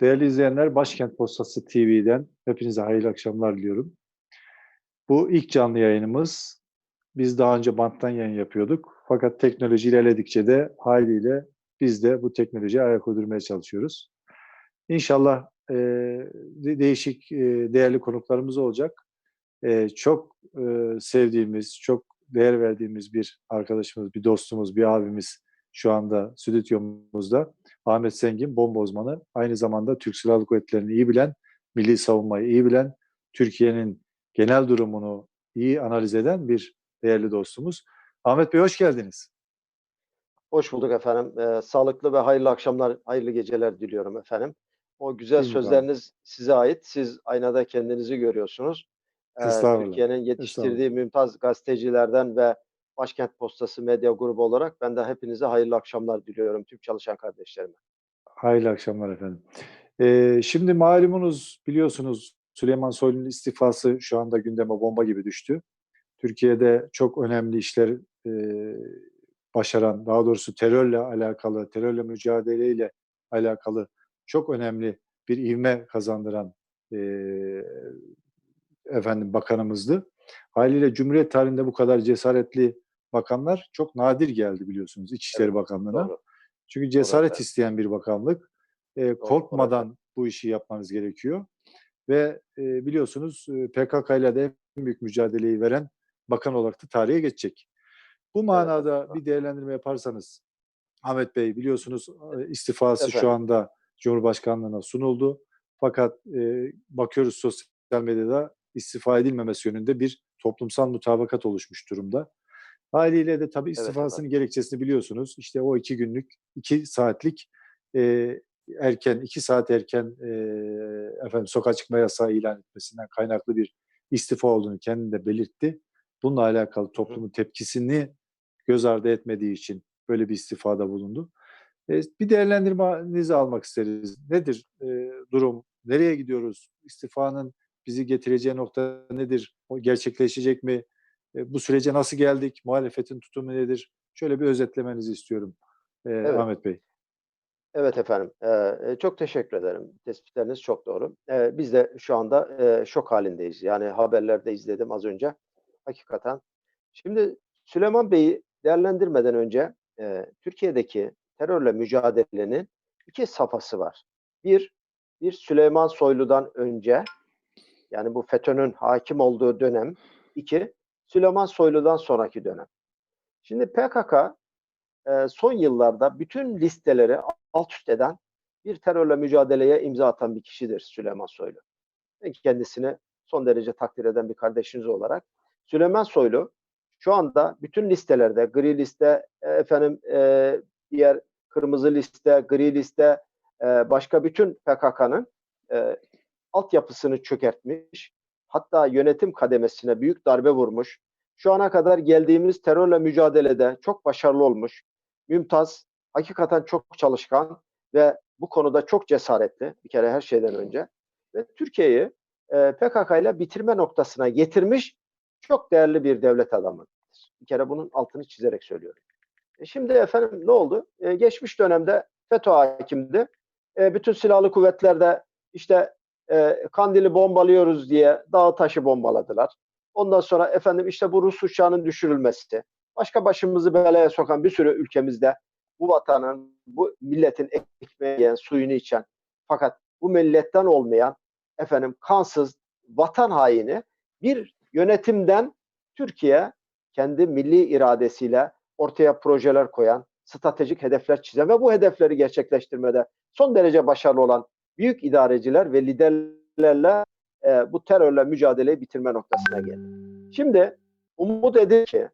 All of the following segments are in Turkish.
Değerli izleyenler, Başkent Postası TV'den hepinize hayırlı akşamlar diliyorum. Bu ilk canlı yayınımız. Biz daha önce banttan yayın yapıyorduk. Fakat teknoloji ilerledikçe de haliyle biz de bu teknolojiye ayak uydurmaya çalışıyoruz. İnşallah e, de- değişik e, değerli konuklarımız olacak. E, çok e, sevdiğimiz, çok değer verdiğimiz bir arkadaşımız, bir dostumuz, bir abimiz şu anda stüdyomuzda. Ahmet Zengin, bomba uzmanı. Aynı zamanda Türk Silahlı Kuvvetleri'ni iyi bilen, milli savunmayı iyi bilen, Türkiye'nin genel durumunu iyi analiz eden bir değerli dostumuz. Ahmet Bey hoş geldiniz. Hoş bulduk efendim. Ee, sağlıklı ve hayırlı akşamlar, hayırlı geceler diliyorum efendim. O güzel mi sözleriniz size ait. Siz aynada kendinizi görüyorsunuz. Ee. Türkiye'nin yetiştirdiği mümtaz gazetecilerden ve Başkent Postası medya grubu olarak ben de hepinize hayırlı akşamlar diliyorum tüm çalışan kardeşlerime. Hayırlı akşamlar efendim. Ee, şimdi malumunuz biliyorsunuz Süleyman Soylu'nun istifası şu anda gündeme bomba gibi düştü. Türkiye'de çok önemli işler e, başaran, daha doğrusu terörle alakalı, terörle mücadeleyle alakalı çok önemli bir ivme kazandıran e, efendim bakanımızdı. Haliyle Cumhuriyet tarihinde bu kadar cesaretli bakanlar çok nadir geldi biliyorsunuz İçişleri Evet, Bakanlığı'na. Doğru. Çünkü cesaret efendim. isteyen bir bakanlık. E, doğru korkmadan bu işi yapmanız gerekiyor. Ve e, biliyorsunuz PKK ile de en büyük mücadeleyi veren bakan olarak da tarihe geçecek. Bu manada efendim. bir değerlendirme yaparsanız Ahmet Bey biliyorsunuz istifası şu Efendim. anda Cumhurbaşkanlığına sunuldu. Fakat e, bakıyoruz sosyal medyada istifa edilmemesi yönünde bir toplumsal mutabakat oluşmuş durumda. Haliyle de tabii Evet istifasının gerekçesini biliyorsunuz. İşte o iki günlük, iki saatlik e, erken, iki saat erken e, efendim sokağa çıkma yasağı ilan etmesinden kaynaklı bir istifa olduğunu kendinde belirtti. Bununla alakalı toplumun tepkisini göz ardı etmediği için böyle bir istifada bulundu. E, bir değerlendirmenizi almak isteriz. Nedir e, durum? Nereye gidiyoruz? İstifanın bizi getireceği nokta nedir? O gerçekleşecek mi? E, bu sürece nasıl geldik? Muhalefetin tutumu nedir? Şöyle bir özetlemenizi istiyorum e, Ahmet Bey. Evet efendim. Ee, çok teşekkür ederim. Tespitleriniz çok doğru. Ee, biz de şu anda e, şok halindeyiz. Yani haberlerde izledim az önce. Hakikaten. Şimdi Süleyman Bey'i değerlendirmeden önce e, Türkiye'deki terörle mücadelenin iki safhası var. Bir, bir Süleyman Soylu'dan önce yani bu FETÖ'nün hakim olduğu dönem. İki, Süleyman Soylu'dan sonraki dönem. Şimdi PKK e, son yıllarda bütün listeleri alt üst eden bir terörle mücadeleye imza atan bir kişidir Süleyman Soylu. Ben kendisini son derece takdir eden bir kardeşiniz olarak. Süleyman Soylu şu anda bütün listelerde, gri liste, e, efendim e, diğer kırmızı liste, gri liste, e, başka bütün PKK'nın e, altyapısını çökertmiş. Hatta yönetim kademesine büyük darbe vurmuş. Şu ana kadar geldiğimiz terörle mücadelede çok başarılı olmuş. Mümtaz, hakikaten çok çalışkan ve bu konuda çok cesaretli bir kere her şeyden önce. Ve Türkiye'yi e, PKK ile bitirme noktasına getirmiş çok değerli bir devlet adamıdır. Bir kere bunun altını çizerek söylüyorum. E şimdi efendim ne oldu? E, geçmiş dönemde FETÖ hakimdi. E, bütün silahlı kuvvetlerde işte e, Kandil'i bombalıyoruz diye dağı taşı bombaladılar. Ondan sonra efendim işte bu Rus uçağının düşürülmesi, başka başımızı belaya sokan bir sürü ülkemizde bu vatanın, bu milletin ekmeği yiyen, suyunu içen fakat bu milletten olmayan efendim kansız vatan haini bir yönetimden Türkiye kendi milli iradesiyle ortaya projeler koyan, stratejik hedefler çizen ve bu hedefleri gerçekleştirmede son derece başarılı olan büyük idareciler ve liderlerle e, bu terörle mücadeleyi bitirme noktasına geldi. Şimdi umut edin ki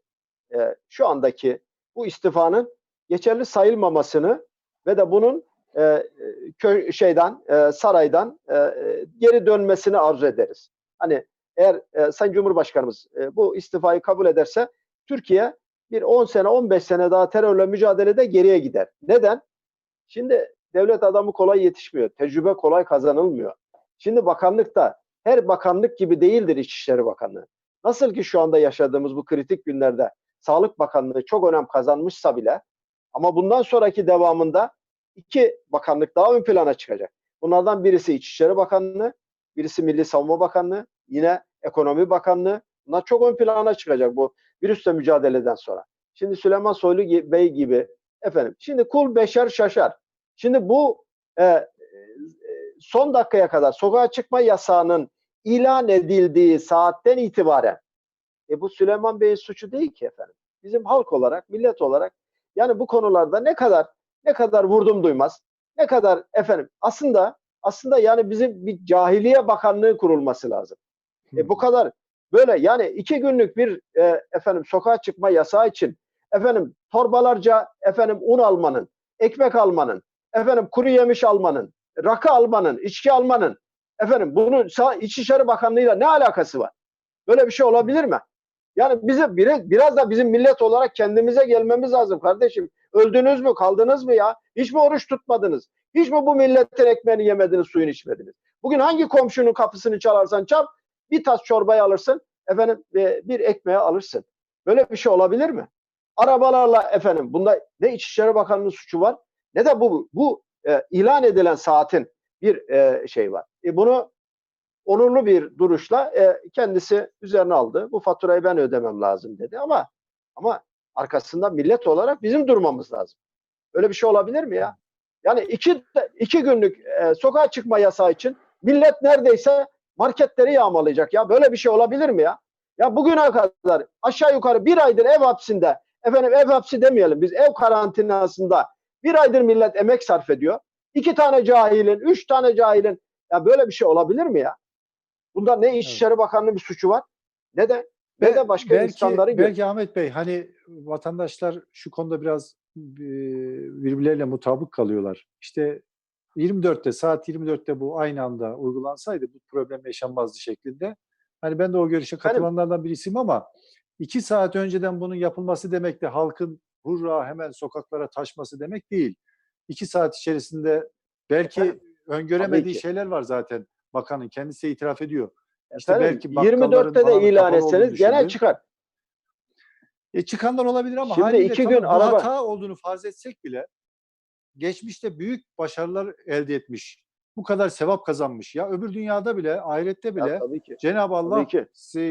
e, şu andaki bu istifanın geçerli sayılmamasını ve de bunun e, kö şeyden e, saraydan e, geri dönmesini arzu ederiz. Hani eğer e, Sayın Cumhurbaşkanımız e, bu istifayı kabul ederse Türkiye bir 10 sene 15 sene daha terörle mücadelede geriye gider. Neden? Şimdi devlet adamı kolay yetişmiyor. Tecrübe kolay kazanılmıyor. Şimdi bakanlıkta her bakanlık gibi değildir İçişleri Bakanlığı. Nasıl ki şu anda yaşadığımız bu kritik günlerde Sağlık Bakanlığı çok önem kazanmışsa bile ama bundan sonraki devamında iki bakanlık daha ön plana çıkacak. Bunlardan birisi İçişleri Bakanlığı, birisi Milli Savunma Bakanlığı, yine Ekonomi Bakanlığı. Bunlar çok ön plana çıkacak bu virüsle mücadeleden sonra. Şimdi Süleyman Soylu Bey gibi efendim. Şimdi kul beşer şaşar. Şimdi bu e, e, son dakikaya kadar sokağa çıkma yasağının ilan edildiği saatten itibaren e bu Süleyman Bey'in suçu değil ki efendim. Bizim halk olarak, millet olarak yani bu konularda ne kadar ne kadar vurdum duymaz, ne kadar efendim aslında aslında yani bizim bir cahiliye bakanlığı kurulması lazım. E bu kadar böyle yani iki günlük bir e, efendim sokağa çıkma yasağı için efendim torbalarca efendim un almanın, ekmek almanın, efendim kuru yemiş almanın, rakı almanın, içki almanın efendim bunun İçişleri Bakanlığı'yla ne alakası var? Böyle bir şey olabilir mi? Yani bize biraz, biraz da bizim millet olarak kendimize gelmemiz lazım kardeşim. Öldünüz mü, kaldınız mı ya? Hiç mi oruç tutmadınız? Hiç mi bu milletin ekmeğini yemediniz, suyunu içmediniz? Bugün hangi komşunun kapısını çalarsan çal, bir tas çorbayı alırsın, efendim e, bir ekmeği alırsın. Böyle bir şey olabilir mi? Arabalarla efendim bunda ne İçişleri Bakanı'nın suçu var ne de bu bu e, ilan edilen saatin bir e, şey var. E, bunu onurlu bir duruşla e, kendisi üzerine aldı. Bu faturayı ben ödemem lazım dedi ama ama arkasında millet olarak bizim durmamız lazım. Öyle bir şey olabilir mi ya? Yani iki, iki günlük e, sokağa çıkma yasağı için millet neredeyse marketleri yağmalayacak ya. Böyle bir şey olabilir mi ya? Ya bugüne kadar aşağı yukarı bir aydır ev hapsinde, efendim ev hapsi demeyelim biz ev karantinasında bir aydır millet emek sarf ediyor. İki tane cahilin, üç tane cahilin ya böyle bir şey olabilir mi ya? Bunda ne İçişleri Bakanlığı'nın bir suçu var ne de ne de başka belki, insanların gö- belki Ahmet Bey hani vatandaşlar şu konuda biraz e, birbirleriyle mutabık kalıyorlar. İşte 24'te saat 24'te bu aynı anda uygulansaydı bu problem yaşanmazdı şeklinde. Hani ben de o görüşe katılanlardan birisiyim ama iki saat önceden bunun yapılması demek de halkın hurra hemen sokaklara taşması demek değil. İki saat içerisinde belki Efendim? öngöremediği şeyler var zaten bakanın kendisi itiraf ediyor. İşte Efendim, belki bakkalların 24'te de ilan etseniz genel düşündü. çıkar. E çıkanlar olabilir ama Şimdi iki tamam, gün bu araba- hata olduğunu farz etsek bile geçmişte büyük başarılar elde etmiş. Bu kadar sevap kazanmış ya. Öbür dünyada bile, ahirette bile. Cenab-ı Allah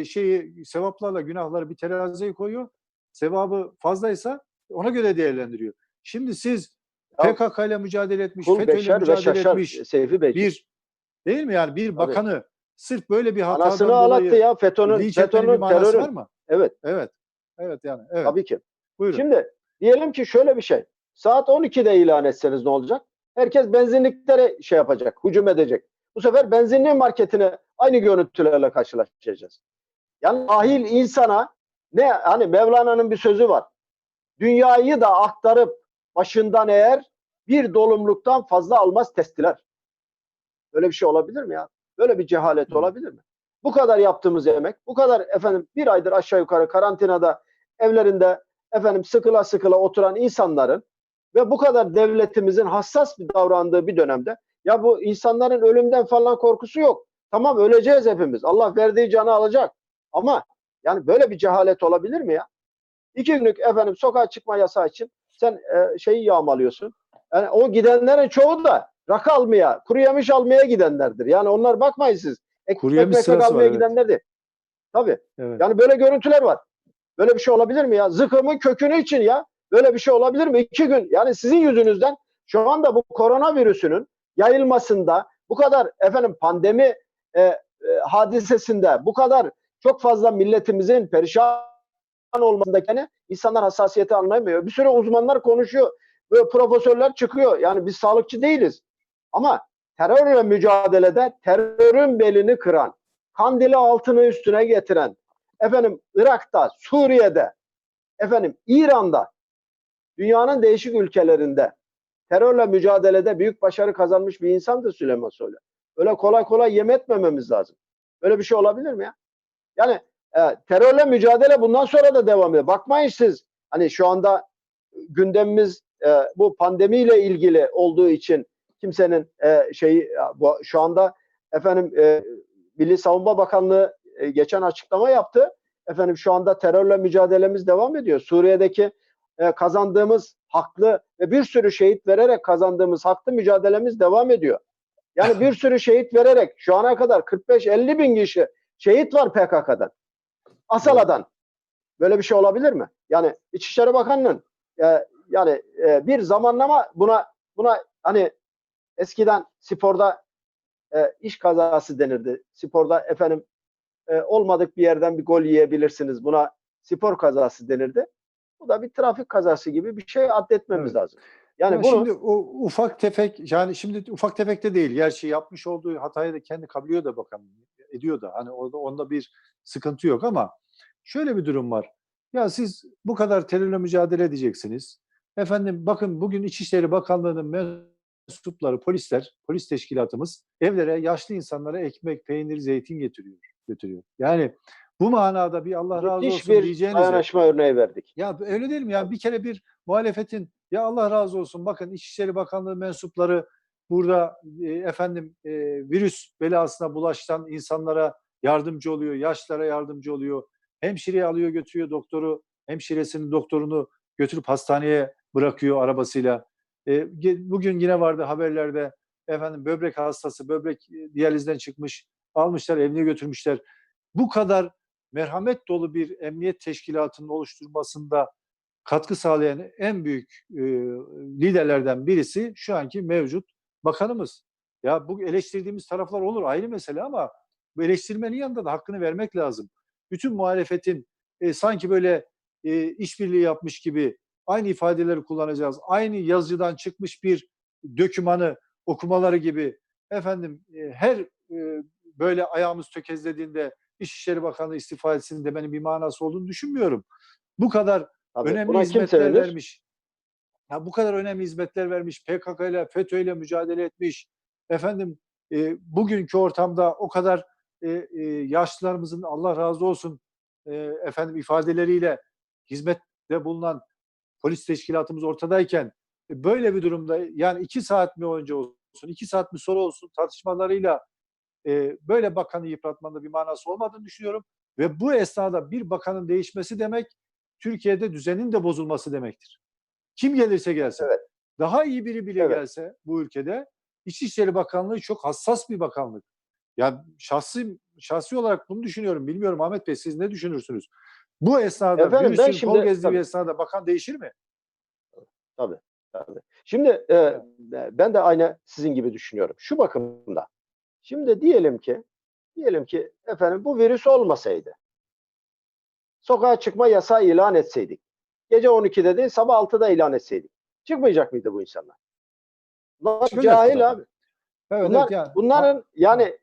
şeyi sevaplarla günahları bir teraziye koyuyor. Sevabı fazlaysa ona göre değerlendiriyor. Şimdi siz PKK ile mücadele etmiş, beşer ve mücadele etmiş Seyfi Bey. bir değil mi yani bir bakanı sırf böyle bir hatadan Anasını dolayı ağlattı ya FETÖ'nün, FETÖ'nün manası var mı? Evet Evet. Evet yani. Evet. tabii ki. Buyurun. Şimdi diyelim ki şöyle bir şey. Saat 12'de ilan etseniz ne olacak? Herkes benzinliklere şey yapacak, hücum edecek. Bu sefer benzinli marketine aynı görüntülerle karşılaşacağız. Yani ahil insana ne hani Mevlana'nın bir sözü var. Dünyayı da aktarıp başından eğer bir dolumluktan fazla almaz testiler. Böyle bir şey olabilir mi ya? Böyle bir cehalet Hı. olabilir mi? Bu kadar yaptığımız emek, bu kadar efendim bir aydır aşağı yukarı karantinada evlerinde efendim sıkıla sıkıla oturan insanların ve bu kadar devletimizin hassas bir davrandığı bir dönemde ya bu insanların ölümden falan korkusu yok. Tamam öleceğiz hepimiz. Allah verdiği canı alacak. Ama yani böyle bir cehalet olabilir mi ya? İki günlük efendim sokağa çıkma yasağı için sen e, şeyi yağmalıyorsun. Yani o gidenlerin çoğu da rakı almaya, kuru yemiş almaya gidenlerdir. Yani onlar bakmayın siz. Ek, Kuru yemiş ekmek var, almaya evet. gidenler değil. Tabii. Evet. Yani böyle görüntüler var. Böyle bir şey olabilir mi ya? Zıkkımın kökünü için ya. Böyle bir şey olabilir mi? İki gün. Yani sizin yüzünüzden şu anda bu koronavirüsünün yayılmasında bu kadar efendim pandemi e, e, hadisesinde bu kadar çok fazla milletimizin perişan olmasındaki insanlar hassasiyeti anlayamıyor. Bir sürü uzmanlar konuşuyor. Böyle profesörler çıkıyor. Yani biz sağlıkçı değiliz. Ama terörle mücadelede terörün belini kıran, kandili altını üstüne getiren, efendim Irak'ta, Suriye'de, efendim İran'da, dünyanın değişik ülkelerinde terörle mücadelede büyük başarı kazanmış bir insandır Süleyman Soylu. Öyle kolay kolay yem etmememiz lazım. Böyle bir şey olabilir mi ya? Yani e, terörle mücadele bundan sonra da devam ediyor. Bakmayın siz hani şu anda gündemimiz e, bu pandemiyle ilgili olduğu için kimsenin e, şeyi bu, şu anda efendim e, Milli Savunma Bakanlığı e, geçen açıklama yaptı. Efendim şu anda terörle mücadelemiz devam ediyor. Suriye'deki e, kazandığımız haklı ve bir sürü şehit vererek kazandığımız haklı mücadelemiz devam ediyor. Yani bir sürü şehit vererek şu ana kadar 45-50 bin kişi şehit var PKK'dan. Asala'dan. Böyle bir şey olabilir mi? Yani İçişleri Bakanı'nın e, yani e, bir zamanlama buna buna hani eskiden sporda e, iş kazası denirdi. Sporda efendim e, olmadık bir yerden bir gol yiyebilirsiniz. Buna spor kazası denirdi. Bu da bir trafik kazası gibi bir şey addetmemiz Evet. lazım. Yani Ya bunu şimdi o ufak tefek yani şimdi ufak tefek de değil. Gerçi yapmış olduğu hatayı da kendi kabul ediyor da bakan ediyor da hani orada onda bir sıkıntı yok ama şöyle bir durum var. Ya siz bu kadar terörle mücadele edeceksiniz. Efendim bakın bugün İçişleri Bakanlığı'nın mensupları, polisler, polis teşkilatımız evlere yaşlı insanlara ekmek, peynir, zeytin getiriyor. götürüyor. Yani bu manada bir Allah razı müthiş olsun bir diyeceğinize dayanışma örneği verdik. ya öyle değil mi? Ya bir kere bir muhalefetin ya Allah razı olsun bakın İçişleri Bakanlığı mensupları burada e, efendim e, virüs belasına bulaşan insanlara yardımcı oluyor, yaşlara yardımcı oluyor. Hemşireyi alıyor götürüyor doktoru, hemşiresinin doktorunu götürüp hastaneye bırakıyor arabasıyla. E, bugün yine vardı haberlerde efendim böbrek hastası, böbrek e, diyalizden çıkmış, almışlar evine götürmüşler. Bu kadar merhamet dolu bir emniyet teşkilatının oluşturmasında katkı sağlayan en büyük e, liderlerden birisi şu anki mevcut bakanımız. Ya bu eleştirdiğimiz taraflar olur ayrı mesele ama bu eleştirmenin yanında da hakkını vermek lazım. Bütün muhalefetin e, sanki böyle e, işbirliği yapmış gibi aynı ifadeleri kullanacağız. Aynı yazıcıdan çıkmış bir dökümanı okumaları gibi efendim e, her e, böyle ayağımız tökezlediğinde İçişleri Bakanlığı istifa etsin demenin bir manası olduğunu düşünmüyorum. Bu kadar Tabii, önemli hizmetler vermiş. Ya bu kadar önemli hizmetler vermiş. PKK ile FETÖ ile mücadele etmiş. Efendim e, bugünkü ortamda o kadar e, e, yaşlılarımızın Allah razı olsun e, efendim ifadeleriyle hizmette bulunan polis teşkilatımız ortadayken e, böyle bir durumda yani iki saat mi önce olsun, iki saat mi sonra olsun tartışmalarıyla e, böyle bakanı yıpratmanın bir manası olmadığını düşünüyorum. Ve bu esnada bir bakanın değişmesi demek Türkiye'de düzenin de bozulması demektir. Kim gelirse gelsin. Evet. Daha iyi biri bile Evet. gelse bu ülkede İçişleri Bakanlığı çok hassas bir bakanlık. Ya şahsi şahsi olarak bunu düşünüyorum. Bilmiyorum Ahmet Bey siz ne düşünürsünüz? Bu esnada Efendim, ben virüsün şimdi- kol gezdiği tabii. esnada bakan değişir mi? Tabii. Şimdi e, ben de aynı sizin gibi düşünüyorum. Şu bakımda. Şimdi diyelim ki diyelim ki efendim bu virüs olmasaydı. Sokağa çıkma yasağı ilan etseydik. Gece 12'de değil sabah 6'da ilan etseydik. Çıkmayacak mıydı bu insanlar? Bunlar Çıkacak cahil abi. Evet, Bunlar, evet yani. bunların yani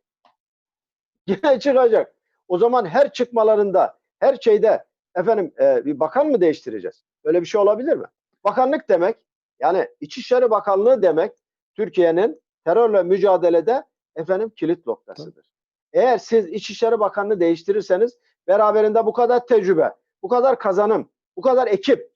yine çıkacak. O zaman her çıkmalarında, her şeyde efendim e, bir bakan mı değiştireceğiz? Böyle bir şey olabilir mi? Bakanlık demek yani İçişleri Bakanlığı demek Türkiye'nin terörle mücadelede efendim kilit noktasıdır. Eğer siz İçişleri Bakanlığı değiştirirseniz beraberinde bu kadar tecrübe, bu kadar kazanım, bu kadar ekip.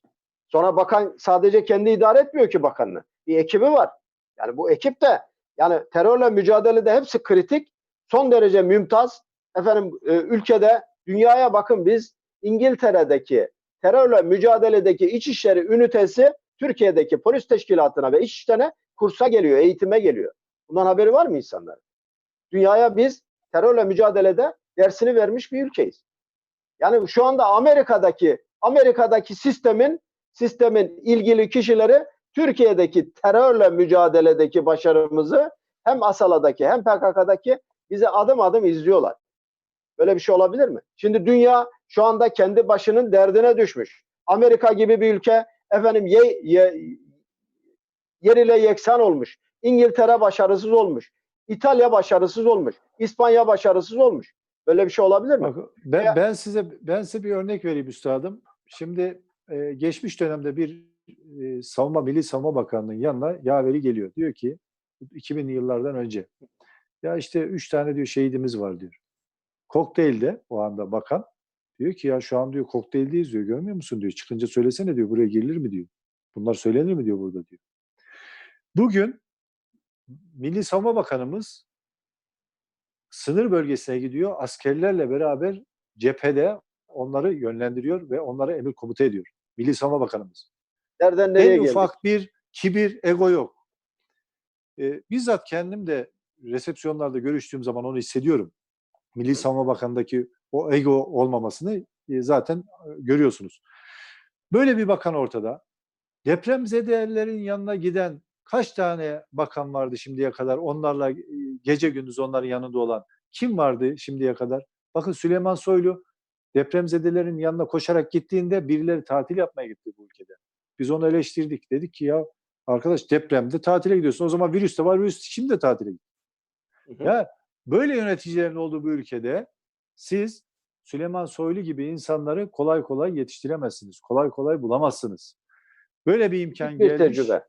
Sonra bakan sadece kendi idare etmiyor ki bakanlığı. Bir ekibi var. Yani bu ekip de yani terörle mücadelede hepsi kritik, son derece mümtaz. Efendim e, ülkede dünyaya bakın biz İngiltere'deki terörle mücadeledeki İçişleri ünitesi Türkiye'deki polis teşkilatına ve İçişlerine kursa geliyor, eğitime geliyor. Bundan haberi var mı insanların? Dünyaya biz terörle mücadelede dersini vermiş bir ülkeyiz. Yani şu anda Amerika'daki Amerika'daki sistemin sistemin ilgili kişileri Türkiye'deki terörle mücadeledeki başarımızı hem Asala'daki hem PKK'daki bize adım adım izliyorlar. Böyle bir şey olabilir mi? Şimdi dünya şu anda kendi başının derdine düşmüş. Amerika gibi bir ülke efendim ye, ye, yer ile yeksan olmuş. İngiltere başarısız olmuş. İtalya başarısız olmuş. İspanya başarısız olmuş. Böyle bir şey olabilir mi? Bak, ben, Ya- ben size ben size bir örnek vereyim üstadım. Şimdi e, geçmiş dönemde bir e, savunma Milli Savunma Bakanlığı'nın yanına yaveri geliyor. Diyor ki 2000'li yıllardan önce ya işte üç tane diyor şehidimiz var diyor. Kokteylde o anda bakan diyor ki ya şu an diyor kokteyldeyiz diyor. Görmüyor musun diyor. Çıkınca söylesene diyor. Buraya girilir mi diyor. Bunlar söylenir mi diyor burada diyor. Bugün Milli Savunma Bakanımız sınır bölgesine gidiyor. Askerlerle beraber cephede onları yönlendiriyor ve onlara emir komuta ediyor. Milli Savunma Bakanımız. Nereden nereye en geldik? ufak bir kibir, ego yok. Ee, bizzat kendim de resepsiyonlarda görüştüğüm zaman onu hissediyorum. Milli Savunma Bakanı'ndaki o ego olmamasını e, zaten e, görüyorsunuz. Böyle bir bakan ortada. Depremzedelerin yanına giden kaç tane bakan vardı şimdiye kadar? Onlarla e, gece gündüz onların yanında olan kim vardı şimdiye kadar? Bakın Süleyman Soylu depremzedelerin yanına koşarak gittiğinde birileri tatil yapmaya gitti bu ülkede. Biz onu eleştirdik. Dedik ki ya arkadaş depremde tatile gidiyorsun. O zaman virüs de var. Virüs şimdi de tatile gidiyor. Ya böyle yöneticilerin olduğu bu ülkede siz Süleyman Soylu gibi insanları kolay kolay yetiştiremezsiniz. Kolay kolay bulamazsınız. Böyle bir imkan bir gelmiş. tecrübe.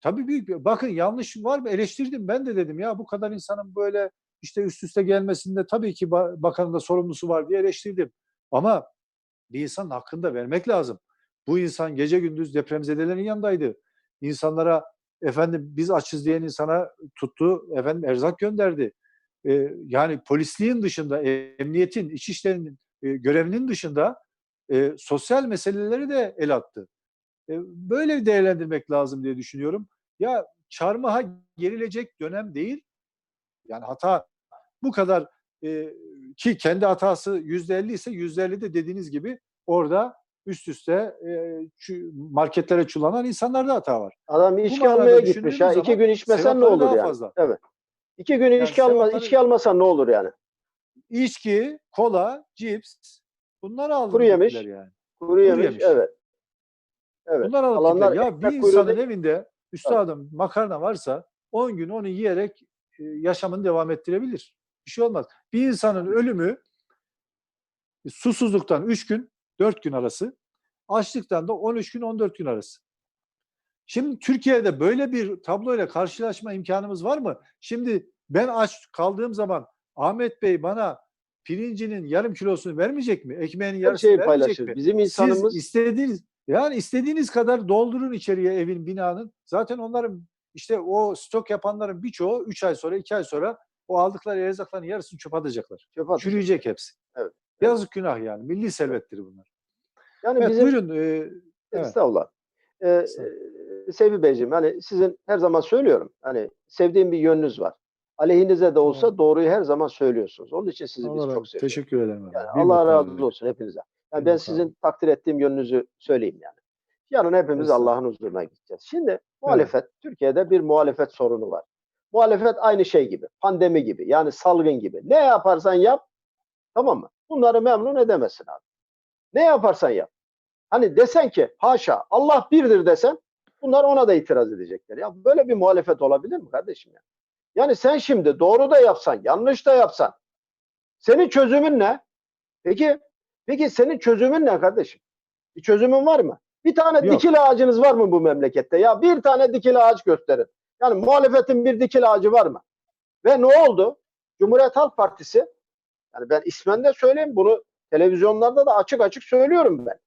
Tabii büyük bir, bakın yanlış var mı eleştirdim ben de dedim ya bu kadar insanın böyle işte üst üste gelmesinde tabii ki ba- bakanın da sorumlusu var diye eleştirdim. Ama bir insanın hakkını da vermek lazım. Bu insan gece gündüz depremzedelerin yanındaydı. İnsanlara efendim biz açız diyen insana tuttu efendim erzak gönderdi. Ee, yani polisliğin dışında, emniyetin, içişlerinin e, görevinin dışında e, sosyal meseleleri de el attı. E, böyle değerlendirmek lazım diye düşünüyorum. Ya çarmıha gerilecek dönem değil. Yani hata bu kadar e, ki kendi hatası yüzde elli ise yüzde elli de dediğiniz gibi orada üst üste e, marketlere çulanan insanlarda hata var. Adam içki almaya gitmiş ha. İki gün içmesen ne olur yani? fazla. Evet. İki gün Yani içki, alma, içki almasan ne olur yani? İçki, kola, cips bunları aldı Kuru yemiş. yani. Kuru yemiş. yemiş. Evet. Evet. Bunlar alıp Alanlar. Ya bir kuyruğu insanın değil. evinde üstadım makarna varsa 10 gün onu yiyerek e, yaşamını devam ettirebilir. Bir şey olmaz. Bir insanın ölümü e, susuzluktan 3 gün, 4 gün arası, açlıktan da 13 gün, 14 gün arası. Şimdi Türkiye'de böyle bir tabloyla karşılaşma imkanımız var mı? Şimdi ben aç kaldığım zaman Ahmet Bey bana pirincinin yarım kilosunu vermeyecek mi? Ekmeğinin Her yarısını şeyi vermeyecek paylaşır. mi? Bizim insanımız Siz istediğiniz yani istediğiniz kadar doldurun içeriye evin binanın. Zaten onların işte o stok yapanların birçoğu 3 ay sonra 2 ay sonra o aldıkları erzakların yarısını çöpe atacaklar. çöp atıyor. Çürüyecek hepsi. Evet. Yazık günah yani. Milli servettir bunlar. Yani Evet bizim buyurun. e, evet. Estağfurullah. Ee, Sevgi Beyciğim hani sizin her zaman söylüyorum. Hani sevdiğim bir yönünüz var. Aleyhinize de olsa Evet. doğruyu her zaman söylüyorsunuz. Onun için sizi biz Allah çok razı- seviyoruz. Teşekkür ederim. Yani Allah razı olsun hepinize. Yani ben sizin takdir ettiğim yönünüzü söyleyeyim yani. Yarın hepimiz. Allah'ın huzuruna gideceğiz. Şimdi muhalefet, Türkiye'de bir muhalefet sorunu var. Muhalefet aynı şey gibi, pandemi gibi, yani salgın gibi. Ne yaparsan yap, tamam mı? Bunları memnun edemezsin abi. Ne yaparsan yap. Hani desen ki haşa Allah birdir desen bunlar ona da itiraz edecekler. Ya böyle bir muhalefet olabilir mi kardeşim ya? Yani sen şimdi doğru da yapsan, yanlış da yapsan senin çözümün ne? Peki peki senin çözümün ne kardeşim? Bir çözümün var mı? Bir tane Yok. dikil ağacınız var mı bu memlekette? Ya bir tane dikil ağaç gösterin. Yani muhalefetin bir dikil ağacı var mı? Ve ne oldu? Cumhuriyet Halk Partisi yani ben ismen de söyleyeyim bunu televizyonlarda da açık açık söylüyorum ben.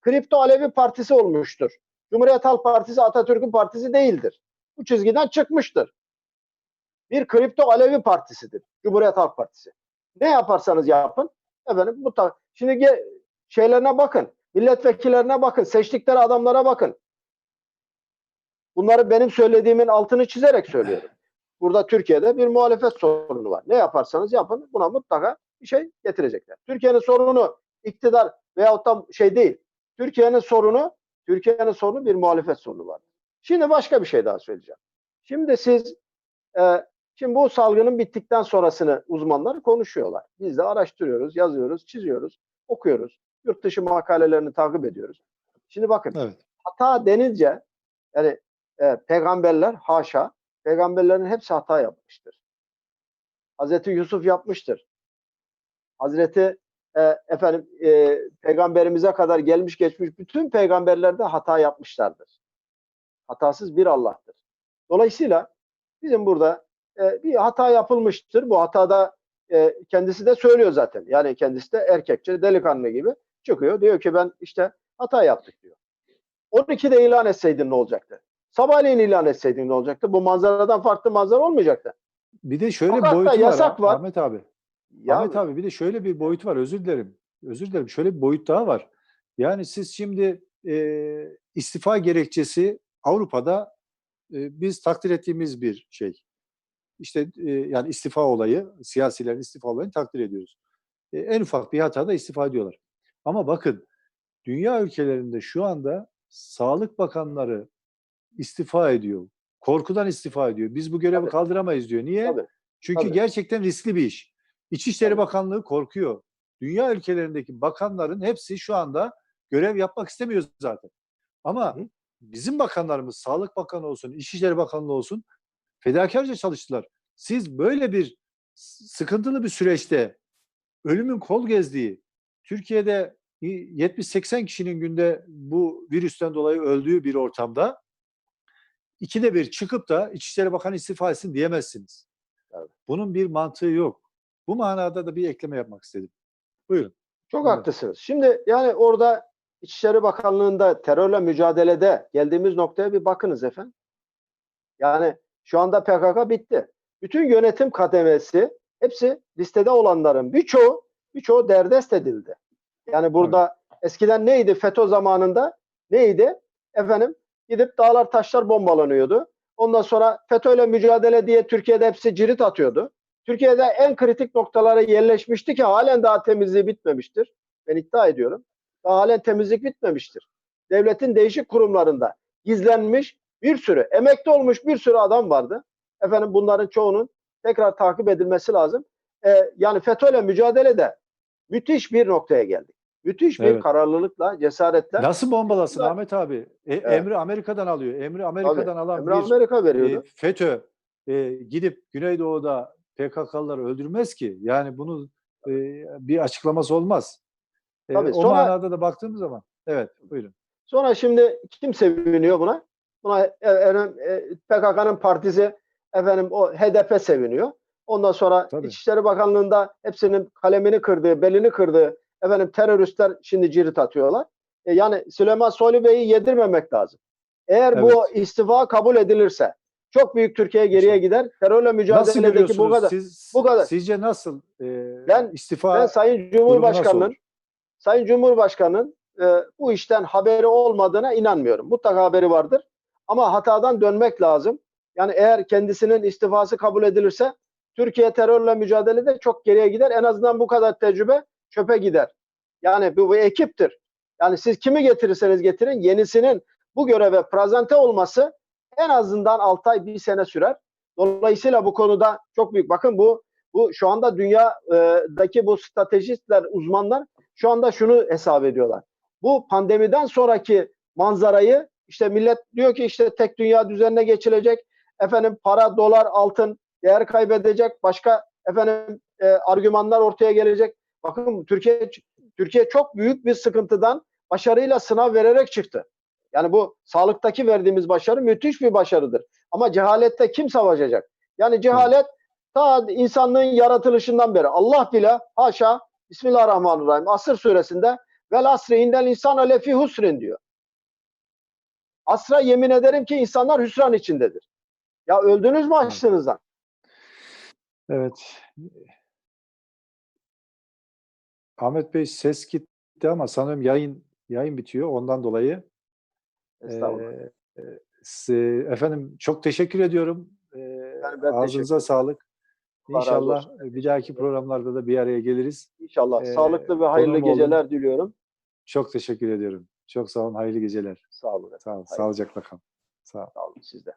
Kripto Alevi Partisi olmuştur. Cumhuriyet Halk Partisi Atatürk'ün partisi değildir. Bu çizgiden çıkmıştır. Bir kripto Alevi partisidir. Cumhuriyet Halk Partisi. Ne yaparsanız yapın. Efendim bu ta- şimdi ge- şeylerine bakın. Milletvekillerine bakın. Seçtikleri adamlara bakın. Bunları benim söylediğimin altını çizerek söylüyorum. Burada Türkiye'de bir muhalefet sorunu var. Ne yaparsanız yapın buna mutlaka bir şey getirecekler. Türkiye'nin sorunu iktidar veyahut da şey değil. Türkiye'nin sorunu Türkiye'nin sorunu bir muhalefet sorunu var. Şimdi başka bir şey daha söyleyeceğim. Şimdi siz e, şimdi bu salgının bittikten sonrasını uzmanlar konuşuyorlar. Biz de araştırıyoruz, yazıyoruz, çiziyoruz, okuyoruz. Yurt dışı makalelerini takip ediyoruz. Şimdi bakın Evet. hata denince yani e, peygamberler haşa peygamberlerin hepsi hata yapmıştır. Hazreti Yusuf yapmıştır. Hazreti e, efendim e, peygamberimize kadar gelmiş geçmiş bütün peygamberler de hata yapmışlardır. Hatasız bir Allah'tır. Dolayısıyla bizim burada e, bir hata yapılmıştır. Bu hatada e, kendisi de söylüyor zaten. Yani kendisi de erkekçe delikanlı gibi çıkıyor. Diyor ki ben işte hata yaptık diyor. 12'de ilan etseydin ne olacaktı? Sabahleyin ilan etseydin ne olacaktı? Bu manzaradan farklı manzara olmayacaktı. Bir de şöyle bir Sokakta boyutu var, yasak ha, var. Ahmet abi. Ya Ahmet abi bir de şöyle bir boyut var. Özür dilerim. Özür dilerim. Şöyle bir boyut daha var. Yani siz şimdi e, istifa gerekçesi Avrupa'da e, biz takdir ettiğimiz bir şey. İşte e, yani istifa olayı, siyasilerin istifa olayını takdir ediyoruz. E, en ufak bir hatada istifa ediyorlar. Ama bakın dünya ülkelerinde şu anda sağlık bakanları istifa ediyor. Korkudan istifa ediyor. Biz bu görevi Tabii. kaldıramayız diyor. Niye? Tabii. Çünkü Tabii. gerçekten riskli bir iş. İçişleri Tabii. Bakanlığı korkuyor. Dünya ülkelerindeki bakanların hepsi şu anda görev yapmak istemiyor zaten. Ama Hı. bizim bakanlarımız, Sağlık Bakanı olsun, İçişleri Bakanlığı olsun fedakarca çalıştılar. Siz böyle bir sıkıntılı bir süreçte ölümün kol gezdiği, Türkiye'de 70-80 kişinin günde bu virüsten dolayı öldüğü bir ortamda ikide bir çıkıp da İçişleri Bakanı istifa etsin diyemezsiniz. Bunun bir mantığı yok. Bu manada da bir ekleme yapmak istedim. Buyurun. Çok Evet. haklısınız. Şimdi yani orada İçişleri Bakanlığı'nda terörle mücadelede geldiğimiz noktaya bir bakınız efendim. Yani şu anda PKK bitti. Bütün yönetim kademesi hepsi listede olanların birçoğu birçoğu derdest edildi. Yani burada eskiden neydi FETÖ zamanında neydi? Efendim gidip dağlar taşlar bombalanıyordu. Ondan sonra FETÖ'yle mücadele diye Türkiye'de hepsi cirit atıyordu. Türkiye'de en kritik noktalara yerleşmişti ki halen daha temizliği bitmemiştir. Ben iddia ediyorum. Daha halen temizlik bitmemiştir. Devletin değişik kurumlarında gizlenmiş bir sürü, emekli olmuş bir sürü adam vardı. Efendim bunların çoğunun tekrar takip edilmesi lazım. Ee, yani FETÖ'yle mücadelede müthiş bir noktaya geldik. Müthiş bir Evet. kararlılıkla, cesaretle. Nasıl bombalasın Bunlar- Ahmet abi? E, Emri Amerika'dan alıyor. Emri Amerika'dan alan Emre bir Amerika e, veriyordu. FETÖ e, gidip Güneydoğu'da PKK'lıları öldürmez ki. Yani bunu e, bir açıklaması olmaz. E, Tabii, o sonra- manada da baktığımız zaman. Evet, buyurun. Sonra şimdi kim seviniyor buna? Buna e, e, PKK'nın partisi efendim o HDP seviniyor. Ondan sonra Tabii. İçişleri Bakanlığı'nda hepsinin kalemini kırdığı, belini kırdığı efendim teröristler şimdi cirit atıyorlar. E, yani Süleyman Soylu Bey'i yedirmemek lazım. Eğer bu istifa kabul edilirse çok büyük Türkiye geriye gider. Terörle mücadeledeki bu kadar. Siz, bu kadar. Sizce nasıl? E, Ben- istifa Ben Sayın Cumhurbaşkanı'nın? Sayın Cumhurbaşkanı'nın e, bu işten haberi olmadığına inanmıyorum. Mutlaka haberi vardır. Ama hatadan dönmek lazım. Yani eğer kendisinin istifası kabul edilirse Türkiye terörle mücadelede çok geriye gider. En azından bu kadar tecrübe çöpe gider. Yani bu bir ekiptir. Yani siz kimi getirirseniz getirin yenisinin bu göreve prezente olması en azından 6 ay bir sene sürer. Dolayısıyla bu konuda çok büyük. Bakın bu bu şu anda dünyadaki bu stratejistler, uzmanlar şu anda şunu hesap ediyorlar. Bu pandemiden sonraki manzarayı işte millet diyor ki işte tek dünya düzenine geçilecek. Efendim para, dolar, altın değer kaybedecek. Başka efendim e, argümanlar ortaya gelecek. Bakın Türkiye Türkiye çok büyük bir sıkıntıdan başarıyla sınav vererek çıktı. Yani bu sağlıktaki verdiğimiz başarı müthiş bir başarıdır. Ama cehalette kim savaşacak? Yani cehalet ta insanlığın yaratılışından beri Allah bile haşa Bismillahirrahmanirrahim Asır suresinde vel asri indel insan lefi husrin diyor. Asra yemin ederim ki insanlar hüsran içindedir. Ya öldünüz mü açlığınızdan? Evet. Ahmet Bey ses gitti ama sanırım yayın yayın bitiyor. Ondan dolayı Estağfurullah. E, size- efendim çok teşekkür ediyorum. Yani ben ağzınıza sağlık. Allah razı İnşallah bir dahaki teşekkür programlarda da bir araya geliriz. İnşallah Ee, sağlıklı ve hayırlı konuğum olun. geceler diliyorum. Çok teşekkür ediyorum. Çok sağ olun. Hayırlı geceler. Sağ olun. efendim. Sağ olun. Sağlıcakla kalın. Sağ olun. Sağ olun siz de.